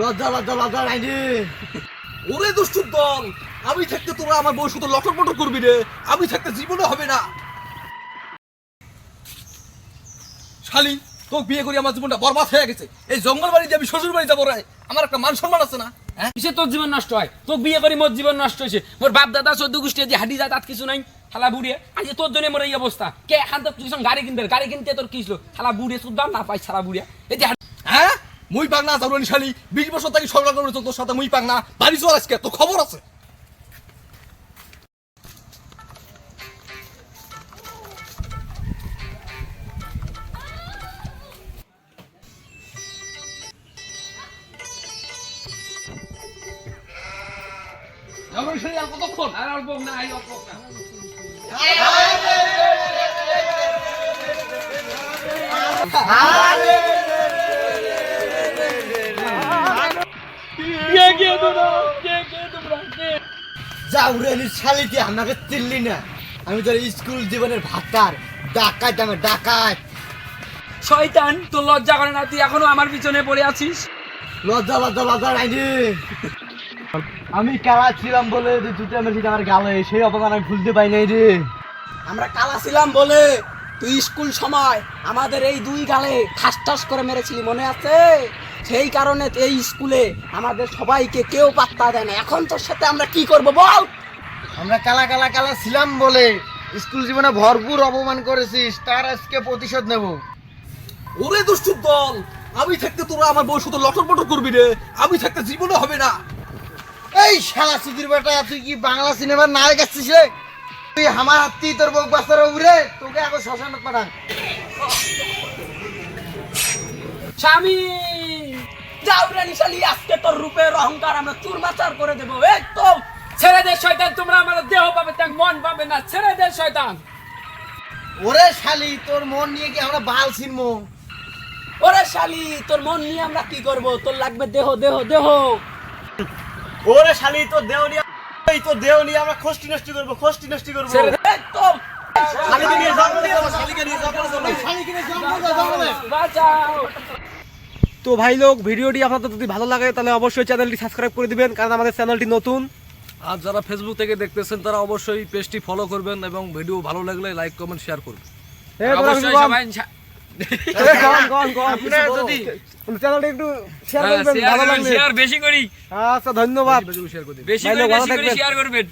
লজ্জা লজ্জা লজ্জা নাই রে। ওরে দুষ্টুর দল আমি থাকতে তোরা আমার বউ শুধু লটর পটর করবি রে। আমি থাকতে জীবনে হবে না। শালি তোকে বিয়ে করি আমার জীবনটা বরবাদ হয়ে গেছে। এই জঙ্গল বাড়ি দিয়ে আমি শ্বশুর বাড়ি যাব রে। আমার একটা মান সম্মান আছে না হ্যাঁ? কিসে তোর জীবন নষ্ট হয়? তোর বিয়ে করি মোর জীবন নষ্ট হয়েছে। মোর বাপ দাদা চোদ্দ গোষ্ঠী যে হাডি যায় তাত কিছু নাই খালা বুড়িয়ে আজ তোর জন্য মোর এই অবস্থা। কে এখান তো তুই গাড়ি কিনতে গাড়ি কিনতে তোর কি ছিল? খালা বুড়িয়ে তোর দাম না পাই খালা বুড়িয়া। এই যে হ্যাঁ? মুই পাক না যাব শালি বিশ বছর থেকে সংগ্রাম করে তোর সাথে মুই পাক না বাড়ি চল আজকে তো খবর আছে। কতক্ষণ আর অল্প না এই অল্প না শালিতে আমাকে চিনলি না। আমি তোর স্কুল জীবনের ভাতার ডাকাত আমি ডাকাত। শয়তান তোর লজ্জা করে না তুই এখনও আমার পিছনে পড়ে আছিস? লজ্জা লজ্জা লজ্জা নাই রে আমি কালা ছিলাম বলে যে জুতো মেরেছি আমার গালে সেই অপমান আমি ভুলতে পাই নাই রে। আমরা কালা ছিলাম বলে তুই স্কুল সময় আমাদের এই দুই গালে ঠাস ঠাস করে মেরেছিলি মনে আছে? সেই কারণে এই স্কুলে আমাদের সবাইকে কেউ পাত্তা দেয় না। এখন তোর সাথে আমরা কি করব বল? আমরা কালা কালা কালা ছিলাম বলে স্কুল জীবনে ভরপুর অপমান করেছিস তার আজকে প্রতিশোধ নেব। ওরে দুষ্টুর দল আমি থাকতে তোরা আমার বউ শুধু লটর পটর করবি রে। আমি থাকতে জীবনে হবে না। এই শালা সুধীর বেটা তুই কি বাংলা সিনেমার নায়ক আসছিস রে? তুই আমার হাতি তোর বউ বাচ্চার উড়ে তোকে আগে শ্মশানে পাঠান। স্বামী! যাও আজকে তোর রূপের অহংকার আমরা চুরমাচার করে দেবো। একদম ছেড়ে দে শয়তান তোমরা আমার দেহ পাবে তাক মন পাবে না। ছেড়ে দে শয়তান। ওরে শালি তোর মন নিয়ে কি আমরা বাল ছিনবো? ওরে শালি তোর মন নিয়ে আমরা কি করব? তোর লাগবে দেহ দেহ দেহ। ওরে শালি তোর দেহ নিয়ে এই তোর দেহ নিয়ে আমরা খষ্টি নষ্টি করব খষ্টি নষ্টি করব। ছেড়ে দে একদম শালিকে নিয়ে জঙ্গলে শালিকে নিয়ে জঙ্গলে। শালিকে নিয়ে জঙ্গলে। বাঁচাও। তো ভাই লোক ভিডিওটি আপনাদের যদি ভালো লাগে তাহলে অবশ্যই চ্যানেলটি সাবস্ক্রাইব করে দিবেন কারণ আমাদের চ্যানেলটি নতুন। আর যারা ফেসবুক থেকে দেখতেছেন তারা অবশ্যই পেজটি ফলো করবেন এবং ভিডিও ভালো লাগলে লাইক কমেন্ট শেয়ার করবেন। এ, অবশ্যই সবাই ইনশা- এ, কন, কন, কন। আপনারা যদি চ্যানেলটি একটু শেয়ার হ্যাঁ, আচ্ছা ধন্যবাদ। বেশি করে। শেয়ার করবেন।